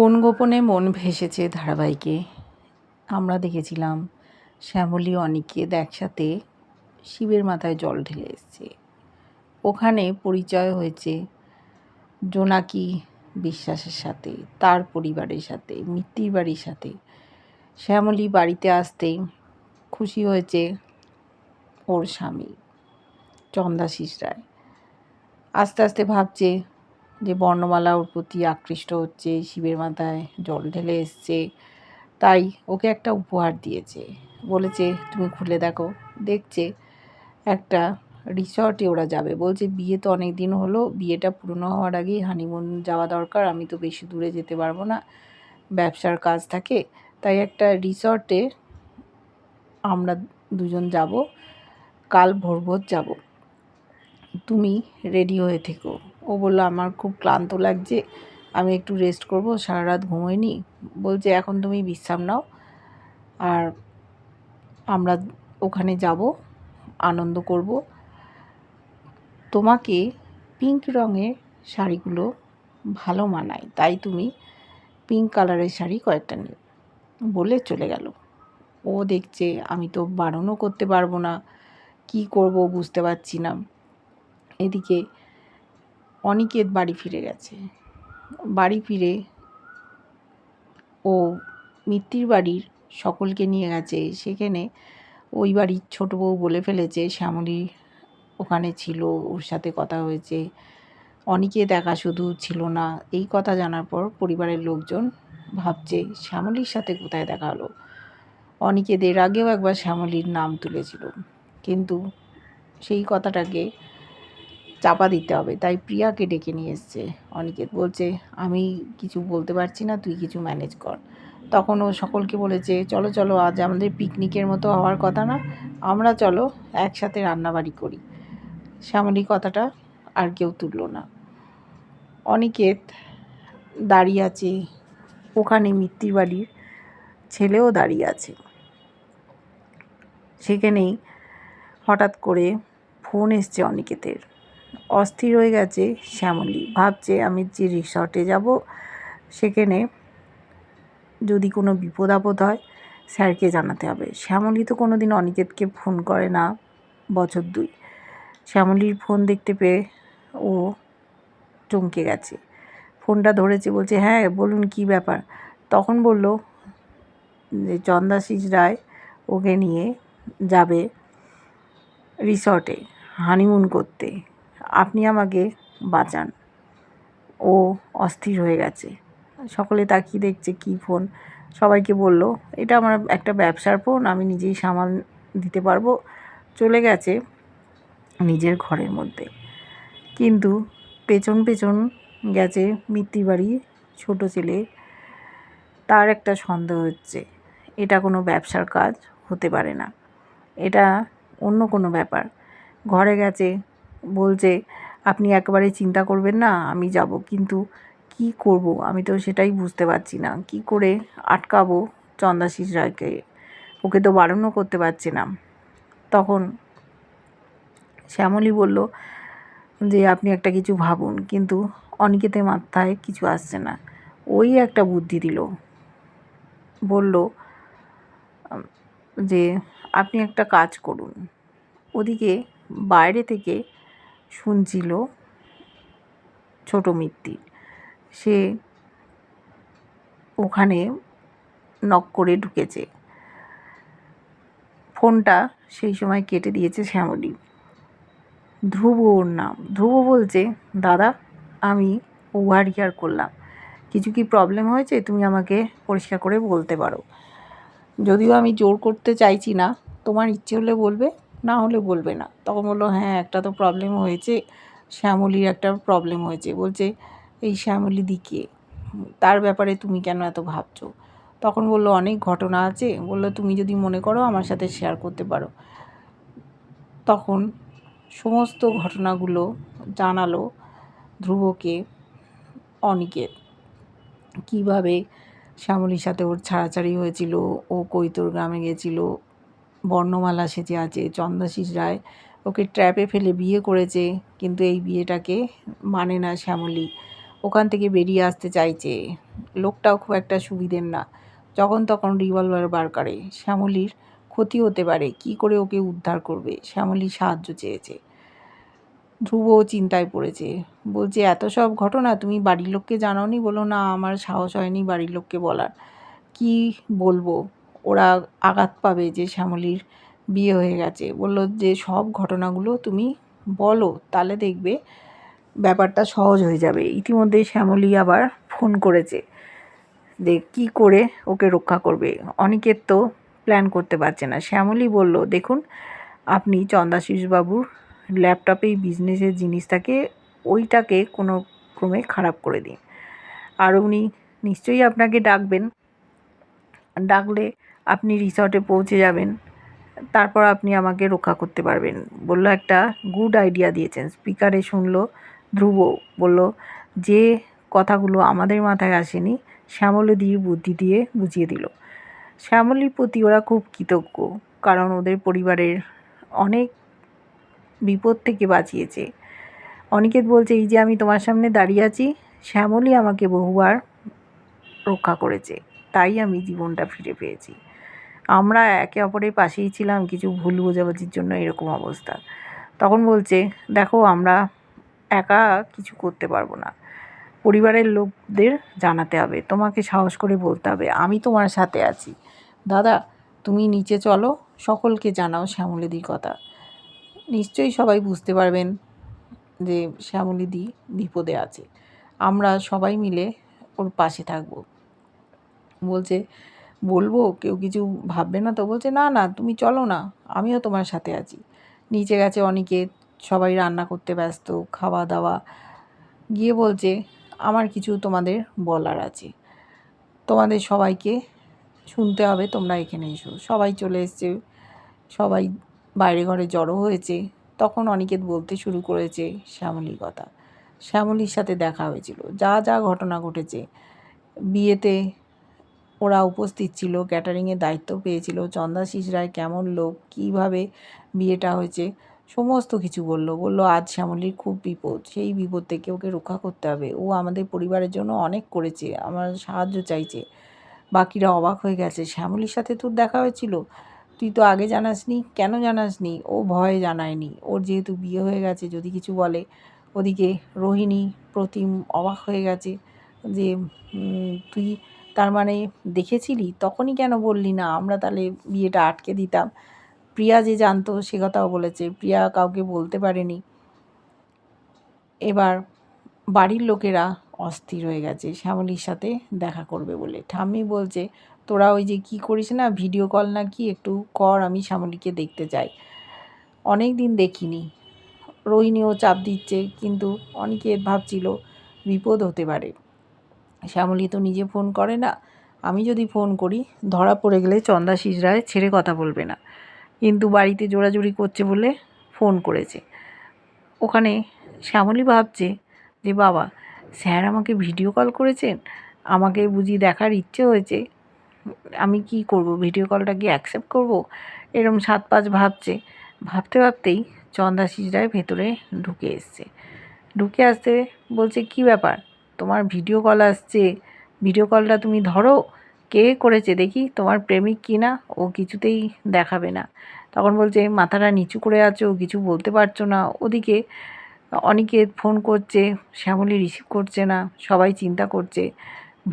কোন গোপনে মন ভেসেছে ধারাবাহিকে? আমরা দেখেছিলাম শ্যামলী অনিকেত একসাথে শিবের মাথায় জল ঢেলে এসছে। ওখানে পরিচয় হয়েছে জোনাকি বিশ্বাসের সাথে, তার পরিবারের সাথে, মিত্তির বাড়ির সাথে। শ্যামলী বাড়িতে আসতেই খুশি হয়েছে ওর স্বামী, চন্দাশিস রায়। আস্তে আস্তে ভাবছে যে বর্ণমালা ওর প্রতি আকৃষ্ট হচ্ছে, শিবের মাথায় জল ঢেলে এসছে। তাই ওকে একটা উপহার দিয়েছে। বলেছে, তুমি খুলে দেখো। দেখছে, একটা রিসর্টে ওরা যাবে। বলছে, বিয়ে তো অনেক দিন হলো, বিয়েটা পুরনো হওয়ার আগেই হানিমুন যাওয়া দরকার। আমি তো বেশি দূরে যেতে পারব না। ব্যবসার কাজ থাকে। তাই একটা রিসর্টে আমরা দুজন যাব। কাল ভোর ভোর যাব। তুমি রেডি হয়ে থেকো। ও বলল, আমার খুব ক্লান্ত লাগছে, আমি একটু রেস্ট করব, সারা রাত ঘুমোইনি। বলছে, এখন তুমি বিশ্রাম নাও আর আমরা ওখানে যাব, আনন্দ করব। তোমাকে পিঙ্ক রঙের শাড়িগুলো ভালো মানায়, তাই তুমি পিঙ্ক কালারের শাড়ি কয়েকটা নিও, বলে চলে গেল। ও দেখছে, আমি তো বারণও করতে পারব না, কি করব বুঝতে পারছি না। এদিকে অনিকেত বাড়ি ফিরে গেছে। বাড়ি ফিরে ও মিত্তির বাড়ির সকলকে নিয়ে গেছে। সেখানে ওই বাড়ির ছোটো বউ বলে ফেলেছে, শ্যামলী ওখানে ছিল, ওর সাথে কথা হয়েছে। অনিকে দেখা শুধু ছিল না। এই কথা জানার পর পরিবারের লোকজন ভাবছে, শ্যামলীর সাথে কোথায় দেখা হলো? অনিকেদের আগেও একবার শ্যামলীর নাম তুলেছিল। কিন্তু সেই কথাটাকে চাপা দিতে হবে। তাই প্রিয়াকে ডেকে নিয়ে এসছে। অনিকেত বলছে, আমি কিছু বলতে পারছি না, তুই কিছু ম্যানেজ কর। তখন ও সকলকে বলেছে, চলো চলো, আজ আমাদের পিকনিকের মতো হওয়ার কথা না, আমরা চলো একসাথে রান্নাবাড়ি করি। শ্যামলী কথাটা আর কেউ তুললো না। অনিকেত দাঁড়িয়ে আছে, ওখানে মিত্তির বাড়ির ছেলেও দাঁড়িয়ে আছে। সেখানেই হঠাৎ করে ফোন এসছে অনিকেতের। অস্থির হয়ে গেছে শ্যামলী। ভাবছে, আমি যে রিসর্টে যাব, সেখানে যদি কোনো বিপদ আপদ হয়, স্যারকে জানাতে হবে। শ্যামলী তো কোনো দিন অনিকেতকে ফোন করে না বছর দুই। শ্যামলীর ফোন দেখতে পেয়ে ও চমকে গেছে। ফোনটা ধরেছে, বলছে হ্যাঁ বলুন, কি ব্যাপার? তখন বলল যে, চন্দাশিস রায় ওকে নিয়ে যাবে রিসর্টে, হানিমুন করতে। আপনি আমাকে বাঁচান। ও অস্থির হয়ে গেছে। সকলে তাকিয়ে দেখছে কী ফোন। সবাইকে বলল, এটা আমার একটা ব্যবসার ফোন, আমি নিজেই সামাল দিতে পারব। চলে গেছে নিজের ঘরের মধ্যে। কিন্তু পেছন পেছন গেছে মিত্তি বাড়ি, ছোটো ছেলে। তার একটা সন্দেহ হচ্ছে, এটা কোনো ব্যবসার কাজ হতে পারে না। এটা অন্য কোনো ব্যাপার। ঘরে গেছে বলছে, আপনি একেবারে চিন্তা করবেন না, আমি যাব। কিন্তু কি করব? আমি তো সেটাই বুঝতে পারছি না। কি করে আটকাবো চন্দাশিস রায়কে? ওকে তো বারণও করতে পারছি না। তখন শ্যামলী বলল, যে আপনি একটা কিছু ভাবুন, কিন্তু অনিকেতে মাথায় কিছু আসছে না। ওই একটা বুদ্ধি দিল। বলল, যে আপনি একটা কাজ করুন। ওদিকে বাইরে থেকে শুনছিল ছোট মিত্তি। সে ওখানে নক করে ঢুকেছে। ফোনটা সেই সময় কেটে দিয়েছে শ্যামলী। ধ্রুব ওর নাম। ধ্রুব বলছে, দাদা, আমি ওভার হিয়ার করলাম। কিছু কি প্রবলেম হয়েছে? তুমি আমাকে পরিষ্কার করে বলতে পারো। যদিও আমি জোর করতে চাইছি না, তোমার ইচ্ছে হলে বলবে। না হলে বলবে না। তখন বলল হ্যাঁ একটা তো প্রবলেম হয়েছে। শ্যামলির একটা প্রবলেম হয়েছে। বলছে, এই শ্যামলি দিকে, তার ব্যাপারে তুমি কেন এত ভাবছ? তখন বলল, অনেক ঘটনা আছে। বলল, তুমি যদি মনে করো, আমার সাথে শেয়ার করতে পারো। তখন সমস্ত ঘটনাগুলো জানালো ধ্রুবকে অনিকেত কীভাবে শ্যামলির সাথে ওর ছাড়াছাড়ি হয়েছিল, ও কৈতর গ্রামে গেছিল বর্ণমালা সেজে আছে চন্দাশিস রায় ওকে ট্র্যাপে ফেলে বিয়ে করেছে, কিন্তু এই বিয়েটাকে মানে না শ্যামলী। ওখান থেকে বেরিয়ে আসতে চাইছে। লোকটাও খুব একটা সুবিধের না। যখন তখন রিভলভার বার করে। শ্যামলীর ক্ষতি হতে পারে। কি করে ওকে উদ্ধার করবে? শ্যামলী সাহায্য চেয়েছে। ধ্রুব চিন্তায় পড়েছে। বলছে, এত সব ঘটনা তুমি বাড়ির লোককে জানাওনি? বলো না, আমার সাহস হয়নি বাড়ির লোককে বলার। কি বলব? ওরা আঘাত পাবে যে শ্যামলীর বিয়ে হয়ে গেছে। বলল যে, সব ঘটনাগুলো তুমি বলো, তাহলে দেখবে ব্যাপারটা সহজ হয়ে যাবে। ইতিমধ্যে শ্যামলী আবার ফোন করেছে যে, কী করে ওকে রক্ষা করবে? অনিকেত তো প্ল্যান করতে পারছে না। শ্যামলী বলল, দেখুন, আপনি চন্দাশিসবাবুর ল্যাপটপেই বিজনেসের জিনিস থাকে ওইটাকে কোনো ক্রমে খারাপ করে দিন। আর উনি নিশ্চয়ই আপনাকে ডাকবেন। ডাকলে আপনি রিসর্টে পৌঁছে যাবেন। তারপর আপনি আমাকে রক্ষা করতে পারবেন। বলল, একটা গুড আইডিয়া দিয়েছেন। স্পিকারে শুনলো ধ্রুব, বলল, যে কথাগুলো আমাদের মাথায় আসেনি শ্যামলদির বুদ্ধি দিয়ে বুঝিয়ে দিল। শ্যামলীর প্রতি ওরা খুব কৃতজ্ঞ, কারণ ওদের পরিবারের অনেক বিপদ থেকে বাঁচিয়েছে। অনিকেত বলছে, এই যে আমি তোমার সামনে দাঁড়িয়ে আছি, শ্যামলী আমাকে বহুবার রক্ষা করেছে। তাই আমি জীবনটা ফিরে পেয়েছি। আমরা একে অপরের পাশেই ছিলাম, কিছু ভুল বোঝাবুঝির জন্য এরকম অবস্থা। তখন বলছে, দেখো, আমরা একা কিছু করতে পারব না। পরিবারের লোকদের জানাতে হবে, তোমাকে সাহস করে বলতে হবে, আমি তোমার সাথে আছি। দাদা, তুমি নিচে চলো, সকলকে জানাও শ্যামলিদির কথা। নিশ্চয়ই সবাই বুঝতে পারবেন যে শ্যামলিদি বিপদে আছে। আমরা সবাই মিলে ওর পাশে থাকব। বলছে, বলব? কেউ কিছু ভাববে না তো? বলছে, না না, তুমি চলো না, আমিও তোমার সাথে আছি। নিচে গেছে অনেকে, সবাই রান্না করতে ব্যস্ত খাওয়া দাওয়া গিয়ে বলছে, আমার কিছু তোমাদের বলার আছে। তোমাদের সবাইকে শুনতে হবে, তোমরা এখানে এসো। সবাই চলে এসছে, সবাই বাইরে ঘরে জড়ো হয়েছে। তখন অনিকেত বলতে শুরু করেছে শ্যামলির কথা। শ্যামলির সাথে দেখা হয়েছিল। যা যা ঘটনা ঘটেছে, বিয়েতে ওরা উপস্থিত ছিল, ক্যাটারিংয়ের দায়িত্ব পেয়েছিল। চন্দাশিস রায় কেমন লোক, কীভাবে বিয়েটা হয়েছে, সমস্ত কিছু বলল। বলল, আজ শ্যামলির খুব বিপদ, সেই বিপদ থেকে ওকে রক্ষা করতে হবে। ও আমাদের পরিবারের জন্য অনেক করেছে, আমার সাহায্য চাইছে। বাকিরা অবাক হয়ে গেছে, শ্যামলির সাথে তোর দেখা হয়েছিল? তুই তো আগে জানাসনি, কেন জানাসনি? ও ভয়ে জানায়নি। ওর যেহেতু বিয়ে হয়ে গেছে, যদি কিছু বলে। ওদিকে রোহিণী প্রতিম অবাক হয়ে গেছে যে তুই তার মানে দেখেছিলি? তখনই কেন বললি না? আমরা তাহলে বিয়েটা আটকে দিতাম। প্রিয়া যে জানতো, সে কথাও বলেছে। প্রিয়া কাউকে বলতে পারেনি। এবার বাড়ির লোকেরা অস্থির হয়ে গেছে। শ্যামলির সাথে দেখা করবে বলে। ঠাম্মি বলছে, তোরা ওই যে কি করিস না? ভিডিও কল না কি একটু কর, আমি শ্যামলীকে দেখতে চাই অনেক দিন দেখিনি। রোহিণীও চাপ দিচ্ছে, কিন্তু অনেকে ভাবছিল বিপদ হতে পারে। শ্যামলী তো নিজে ফোন করে না। আমি যদি ফোন করি, ধরা পড়ে গেলে চন্দা রায় ছেড়ে কথা বলবে না। কিন্তু বাড়িতে জোড়াজুড়ি করছে বলে ফোন করেছে। ওখানে শ্যামলী ভাবছে যে, বাবা, স্যার আমাকে ভিডিও কল করেছেন? আমাকে বুঝি দেখার ইচ্ছে হয়েছে। আমি কি করব? ভিডিও কলটা কি অ্যাকসেপ্ট করব? এরম সাত পাঁচ ভাবছে। ভাবতে ভাবতেই চন্দাশিস রায় ভেতরে ঢুকে এসছে। ঢুকে আসতে বলছে, কি ব্যাপার? তোমার ভিডিও কল আসছে। ভিডিও কলটা তুমি ধরো, কে করেছে দেখি, তোমার প্রেমিক কি না, ও কিছুতেই দেখাবে না। তখন বলছে, মাথাটা নিচু করে আছো, কিছু বলতে পারছ না। ওদিকে অনেকে ফোন করছে, শ্যামলি রিসিভ করছে না, সবাই চিন্তা করছে,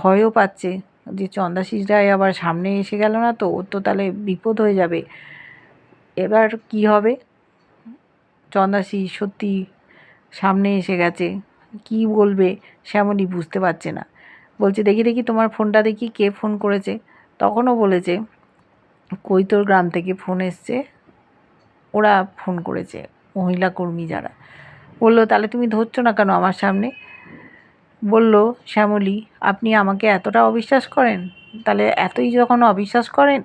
ভয়ও পাচ্ছে যে চন্দাশিস রায় আবার সামনে এসে গেল না তো, ওর তো তাহলে বিপদ হয়ে যাবে। এবার কি হবে? চন্দাশিস সত্যি সামনে এসে গেছে। কি বলবে শ্যামলী বুঝতে পারছে না। বলছে, দেখি দেখি তোমার ফোনটা দেখি, কে ফোন করেছে? তখনও বলেছে কৈতর গ্রাম থেকে ফোন এসছে? ওরা ফোন করেছে, মহিলা কর্মী যারা। বলল, তাহলে তুমি ধরছো না কেন আমার সামনে? বলল, শ্যামলী, আপনি আমাকে এতটা অবিশ্বাস করেন? তাহলে এতই যখন অবিশ্বাস করেন,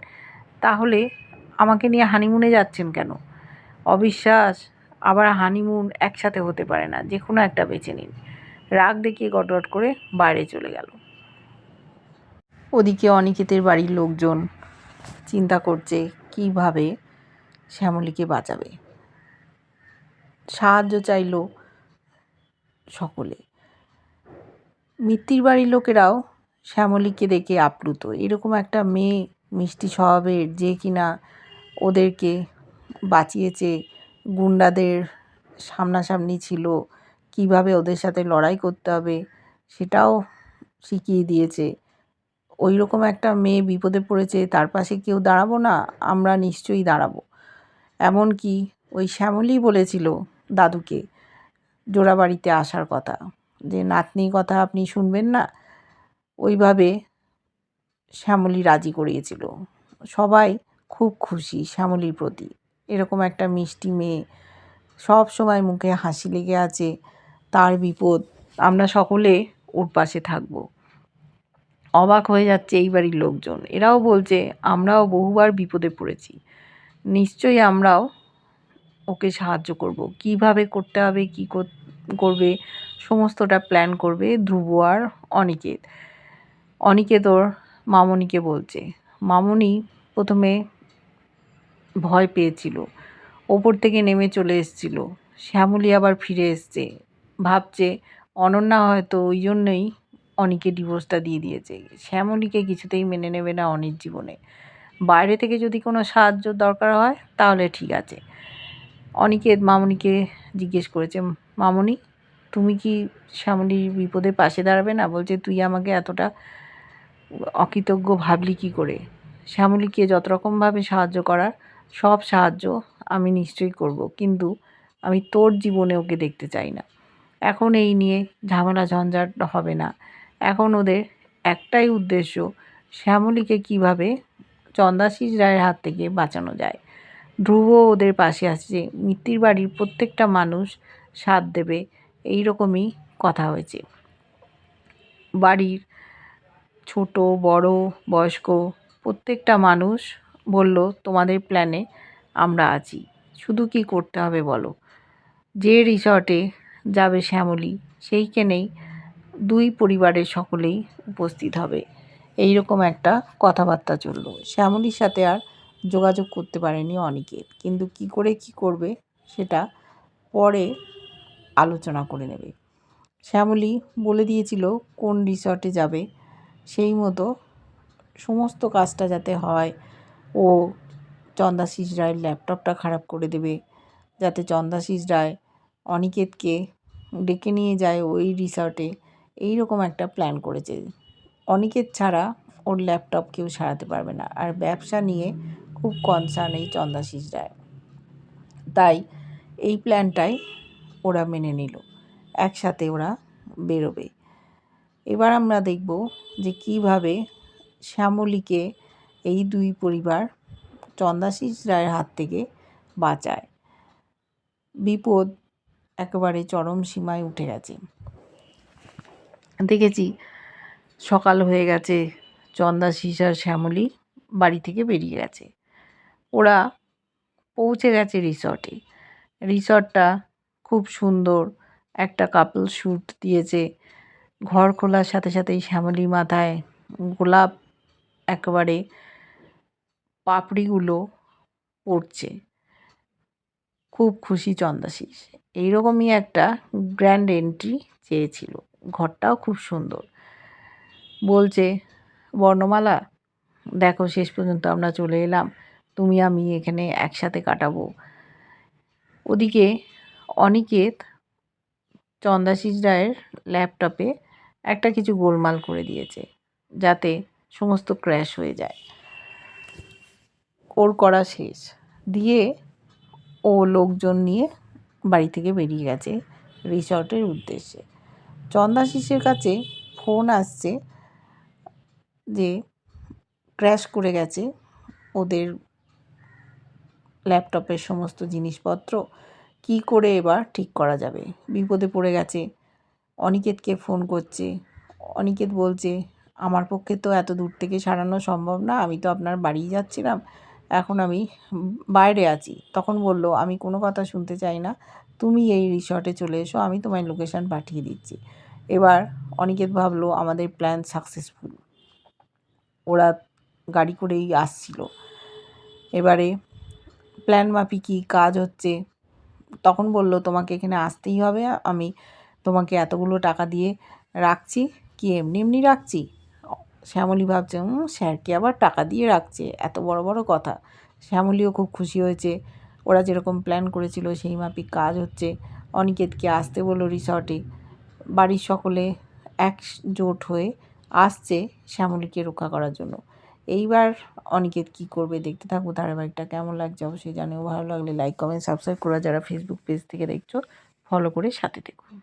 তাহলে আমাকে নিয়ে হানিমুনে যাচ্ছেন কেন? অবিশ্বাস? আবার হানিমুন একসাথে হতে পারে না যে কোনো একটা বেছে নিন। রাগ দেখিয়ে গটগট করে বাইরে চলে গেল। ওদিকে অনিকেতের বাড়ির লোকজন চিন্তা করছে, কীভাবে শ্যামলীকে বাঁচাবে? সাহায্য চাইল সকলে। মিত্তির বাড়ির লোকেরাও শ্যামলীকে দেখে আপ্লুত। এরকম একটা মেয়ে মিষ্টি স্বভাবের যে কিনা ওদেরকে বাঁচিয়েছে গুন্ডাদের সামনাসামনি ছিল, কীভাবে ওদের সাথে লড়াই করতে হবে সেটাও শিখিয়ে দিয়েছে। ওই রকম একটা মেয়ে বিপদে পড়েছে, তার পাশে কেউ দাঁড়াবো না, আমরা নিশ্চয়ই দাঁড়াবো। এমনকি ওই শ্যামলী বলেছিল দাদুকে জোড়াবাড়িতে আসার কথা, যে, নাতনির কথা আপনি শুনবেন না? ওইভাবে শ্যামলী রাজি করিয়েছিল। সবাই খুব খুশি শ্যামলীর প্রতি। এরকম একটা মিষ্টি মেয়ে। সব সময় মুখে হাসি লেগে আছে, তার বিপদ। আমরা সকলে ওর পাশে থাকব। অবাক হয়ে যাচ্ছে এই বাড়ির লোকজন। এরাও বলছে, আমরাও বহুবার বিপদে পড়েছি। নিশ্চয়ই আমরাও ওকে সাহায্য করব। কীভাবে করতে হবে, কী করবে, সমস্তটা প্ল্যান করবে ধ্রুব আর অনিকেত। অনিকেত ওর মামনিকে বলছে, মামনি, প্রথমে ভয় পেয়েছিল। ওপর থেকে নেমে চলে এসেছিল। শ্যামলী আবার ফিরে এসছে। ভাবছে, অনন্যা হয়তো ওই জন্যই অনিকে ডিভোর্সটা দিয়ে দিয়েছে। শ্যামলীকে কিছুতেই মেনে নেবে না অনির জীবনে। বাইরে থেকে যদি কোনো সাহায্য দরকার হয়, তাহলে ঠিক আছে। অনিকে, মামনিকে জিজ্ঞেস করেছে, মামনি, তুমি কি শ্যামলীর বিপদে পাশে দাঁড়াবে না? বলছে, তুই আমাকে এতটা অকৃতজ্ঞ ভাবলি কী করে? শ্যামলীকে যত রকমভাবে সাহায্য করার সব সাহায্য আমি নিশ্চয়ই করব, কিন্তু আমি তোর জীবনে ওকে দেখতে চাই না। এখন এই নিয়ে ঝামেলা ঝঞ্ঝাট হবে না। এখন ওদের একটাই উদ্দেশ্য, শ্যামলীকে কীভাবে চন্দাশিস রায়ের হাত থেকে বাঁচানো যায়। ধ্রুব ওদের পাশে আসছে মিত্তির বাড়ির প্রত্যেকটা মানুষ সাথ দেবে এই রকমই কথা হয়েছে। বাড়ির ছোট, বড়, বয়স্ক প্রত্যেকটা মানুষ বলল, তোমাদের প্ল্যানে আমরা আছি। শুধু কি করতে হবে বলো? যে রিসর্টে যাবে শ্যামলী, সেইখানেই দুই পরিবারের সকলেই উপস্থিত হবে। এই রকম একটা কথাবার্তা চলল। শ্যামলীর সাথে আর যোগাযোগ করতে পারেনি অনেকে কিন্তু কি করে কি করবে সেটা পরে আলোচনা করে নেবে। শ্যামলী বলে দিয়েছিল, কোন রিসর্টে যাবে? সেই মতো সমস্ত কাজটা যাতে হয় ও চন্দাশিস রায়ের ল্যাপটপটা খারাপ করে দেবে, যাতে চন্দাশিস রায় অনিকেতকে ডেকে নিয়ে যায় ওই রিসর্টে। এই রকম একটা প্ল্যান করেছে। অনিকেত ছাড়া ওর ল্যাপটপ কেউ সারাতে পারবে না, আর ব্যবসা নিয়ে খুব কনসার্ন এই চন্দাশিস রায় তাই এই প্ল্যানটাই ওরা মেনে নিল, একসাথে ওরা বেরোবে। এবার আমরা দেখব যে কীভাবে শ্যামলীকে এই দুই পরিবার চন্দাশিস রায়ের হাত থেকে বাঁচায়। বিপদ একেবারে চরম সীমায় উঠে গেছে। দেখেছি, সকাল হয়ে গেছে, চন্দাশিস আর শ্যামলী বাড়ি থেকে বেরিয়ে গেছে। ওরা পৌঁছে গেছে রিসর্টে। রিসর্টটা খুব সুন্দর, একটা কাপল শ্যুট দিয়েছে। ঘর খোলার সাথে সাথেই শ্যামলীর মাথায় গোলাপ একেবারে পাপড়িগুলো পড়ছে। খুব খুশি চন্দাশিস। এইরকমই একটা গ্র্যান্ড এন্ট্রি চেয়েছিল। ঘরটাও খুব সুন্দর। বলছে, বর্ণমালা, দেখো শেষ পর্যন্ত আমরা চলে এলাম। তুমি, আমি এখানে একসাথে কাটাবো। ওদিকে অনিকেত চন্দাশিস রায়ের ল্যাপটপে একটা কিছু গোলমাল করে দিয়েছে। যাতে সমস্ত ক্র্যাশ হয়ে যায়। ওর করা শেষ। দিয়ে ও লোকজন নিয়ে বাড়ি থেকে বেরিয়ে গেছে রিসর্টের উদ্দেশ্যে। চন্দাশিসের কাছে ফোন আসছে যে ক্র্যাশ করে গেছে ওদের ল্যাপটপের সমস্ত জিনিসপত্র। কি করে এবার ঠিক করা যাবে? বিপদে পড়ে গেছে। অনিকেতকে ফোন করছে। অনিকেত বলছে আমার পক্ষে তো এত দূর থেকে সারানো সম্ভব না। আমি তো আপনার বাড়ি যাচ্ছিলাম। এখন আমি বাইরে আছি। তখন বলল, আমি কোনো কথা শুনতে চাই না। তুমি এই রিসর্টে চলে এসো। আমি তোমায় লোকেশান পাঠিয়ে দিচ্ছি। এবার অনিকেত ভাবলো, আমাদের প্ল্যান সাকসেসফুল। ওরা গাড়ি করেই আসছিল। এবারে প্ল্যান মাফিক কাজ হচ্ছে। তখন বলল, তোমাকে এখানে আসতেই হবে। আমি তোমাকে এতগুলো টাকা দিয়ে রাখছি, কি এমনি এমনি রাখছি? শ্যামলী ভাবছে হুম স্যারকে আবার টাকা দিয়ে রাখছে, এত বড় বড় কথা। শ্যামলীও খুব খুশি হয়েছে। ওরা যেরকম প্ল্যান করেছিল, সেই মাফিক কাজ হচ্ছে। অনিকেতকে আসতে বলল রিসর্টে। বাড়ির সকলে একজোট হয়ে আসছে শ্যামলীকে রক্ষা করার জন্য। এইবার অনিকেত কী করবে দেখতে থাকব। ধারাবাহিকটা কেমন লাগছে অবশ্যই জানিও। ভালো লাগলে লাইক কমেন্ট সাবস্ক্রাইব করা। যারা ফেসবুক পেজ থেকে দেখছ ফলো করে সাথে দেখুন